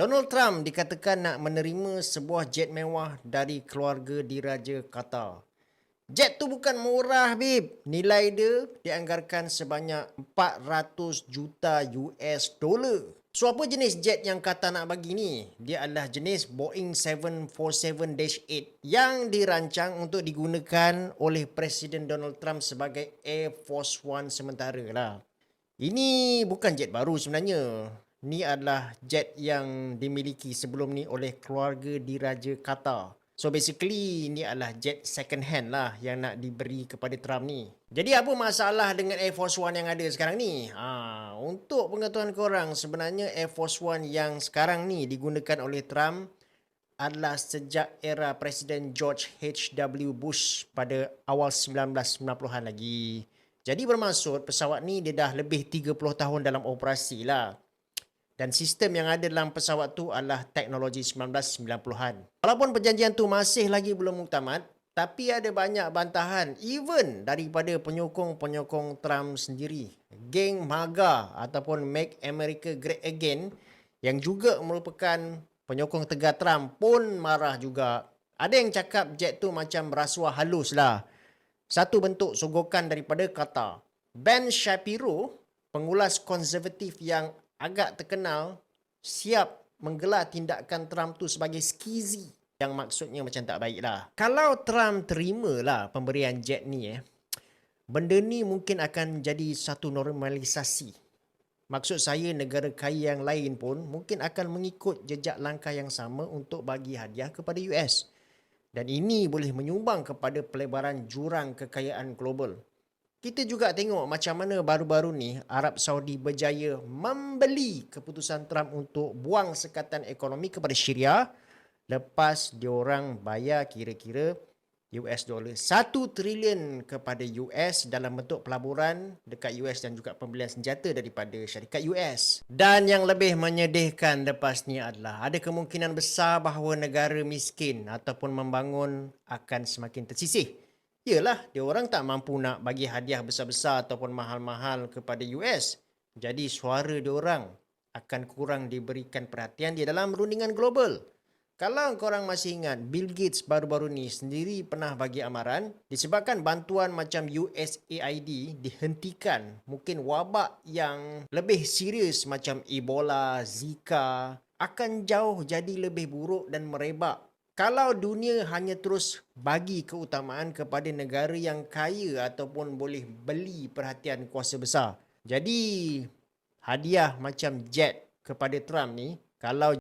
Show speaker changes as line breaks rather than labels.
Donald Trump dikatakan nak menerima sebuah jet mewah dari keluarga diraja Qatar. Jet tu bukan murah, Bib. Nilai dia dianggarkan sebanyak 400 juta US dollar. So apa jenis jet yang Qatar nak bagi ni? Dia adalah jenis Boeing 747-8 yang dirancang untuk digunakan oleh Presiden Donald Trump sebagai Air Force One sementara lah. Ini bukan jet baru sebenarnya. Ni adalah jet yang dimiliki sebelum ni oleh keluarga diraja Qatar. So basically ni adalah jet second hand lah yang nak diberi kepada Trump ni. Jadi apa masalah dengan Air Force One yang ada sekarang ni? Ha, untuk pengetahuan korang sebenarnya Air Force One yang sekarang ni digunakan oleh Trump adalah sejak era Presiden George H.W. Bush pada awal 1990-an lagi. Jadi bermaksud pesawat ni dia dah lebih 30 tahun dalam operasi lah dan sistem yang ada dalam pesawat tu adalah teknologi 1990-an. Walaupun perjanjian tu masih lagi belum muktamad, tapi ada banyak bantahan even daripada penyokong-penyokong Trump sendiri. Geng MAGA ataupun Make America Great Again yang juga merupakan penyokong tegar Trump pun marah juga. Ada yang cakap jet tu macam rasuah halus lah. Satu bentuk sogokan daripada kata. Ben Shapiro, pengulas konservatif yang agak terkenal siap menggelar tindakan Trump tu sebagai skizi yang maksudnya macam tak baik lah. Kalau Trump terima lah pemberian jet ni eh, benda ni mungkin akan jadi satu normalisasi. Maksud saya negara kaya yang lain pun mungkin akan mengikut jejak langkah yang sama untuk bagi hadiah kepada US. Dan ini boleh menyumbang kepada pelebaran jurang kekayaan global. Kita juga tengok macam mana baru-baru ni Arab Saudi berjaya membeli keputusan Trump untuk buang sekatan ekonomi kepada Syria lepas diorang bayar kira-kira US dollar 1 trilion kepada US dalam bentuk pelaburan dekat US dan juga pembelian senjata daripada syarikat US. Dan yang lebih menyedihkan lepas ni adalah ada kemungkinan besar bahawa negara miskin ataupun membangun akan semakin tersisih. Yalah, dia orang tak mampu nak bagi hadiah besar-besar ataupun mahal-mahal kepada US. Jadi suara dia orang akan kurang diberikan perhatian di dalam rundingan global. Kalau korang masih ingat, Bill Gates baru-baru ni sendiri pernah bagi amaran disebabkan bantuan macam USAID dihentikan, mungkin wabak yang lebih serius macam Ebola, Zika akan jauh jadi lebih buruk dan merebak kalau dunia hanya terus bagi keutamaan kepada negara yang kaya ataupun boleh beli perhatian kuasa besar. Jadi hadiah macam jet kepada Trump ni kalau